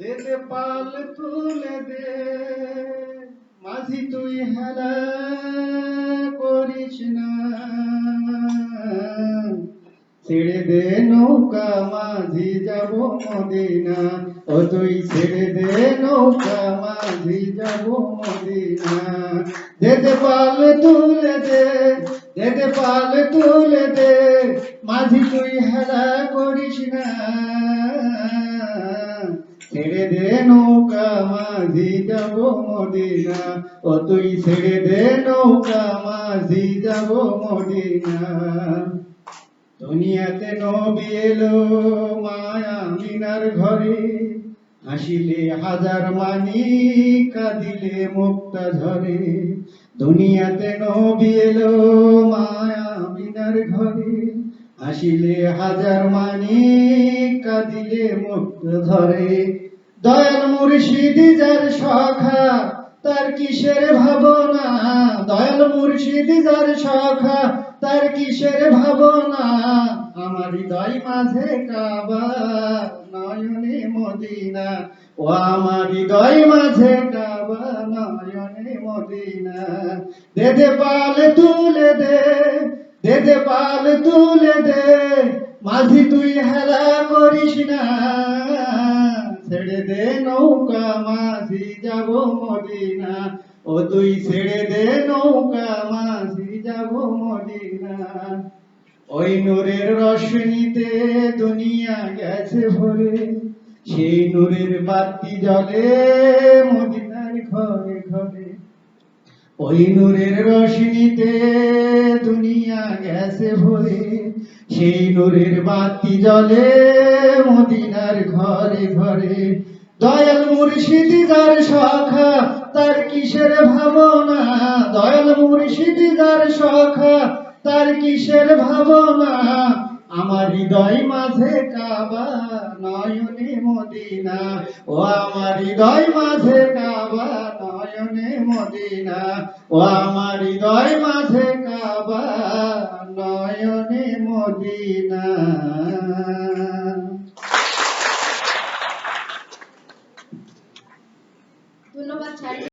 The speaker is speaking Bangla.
দেতে পাল তুলে দে, মাঝি তুই হেলা করিস না। ছেড়ে দে নৌকা, মাঝি যাব মদিনা। ও তুই ছেড়ে দে নৌকা, মাঝি যাব মদিনা। দেতে পাল তুলে দে দেতে পাল তুলে দে, মাঝি তুই হেলা করিস না। ছেড়ে দে নৌকা মাঝি, যাব মদিনা। ও তুই ছেড়ে দে নৌকা মাঝি, যাব মদিনা। দুনিয়াতে নবী এলো মায়া মিনার ঘরে। হাসিলে হাজার মানি, কাঁদিলে মুক্তা ঝরে। দুনিয়াতে নবী এলো মায়া মিনার ঘরে। হাসিলে হাজার মানি, কাঁদিলে মুক্ত ধরে দয়াল মুর্শিদি যার সখা, তার কিসের ভাবনা? দয়াল মুর্শিদি যার সখা, তার কিসের ভাবনা? আমার হৃদয় মাঝে কাবা, নয়নে মদিনা। ও আমার হৃদয় মাঝে কাবা, নয়নে মদিনা। দে দে পাল তুলে দে দে দে পাল তুলে দে, মাঝি তুই হেলা করিস না। ছেড়ে দে নৌকা মাঝি, যাব মদিনা। ও তুই ছেড়ে দে নৌকা মাঝি, যাব মদিনা। ওই নূরের রশ্মিতে দুনিয়া গেছে ভরে। সেই নূরের বাতি জলে মদিনার ঘরে ঘরে। ওই নূরের রশ্মিতে দুনিয়া গেছে ভরে, সেই নূরের বাতি জ্বলে মদিনার ঘরে ঘরে। দয়াল মুর্শিদ যার সখা তার কিসের ভাবনা? দয়াল মুর্শিদ যার সখা তার কিসের ভাবনা? আমার হৃদয় মাঝে কাবা নয়নে মদিনা। ও আমার হৃদয় মাঝে কাবা নয়নে মদিনা ও আমার হৃদয় মাঝে কাবা নয়নে মদিনা।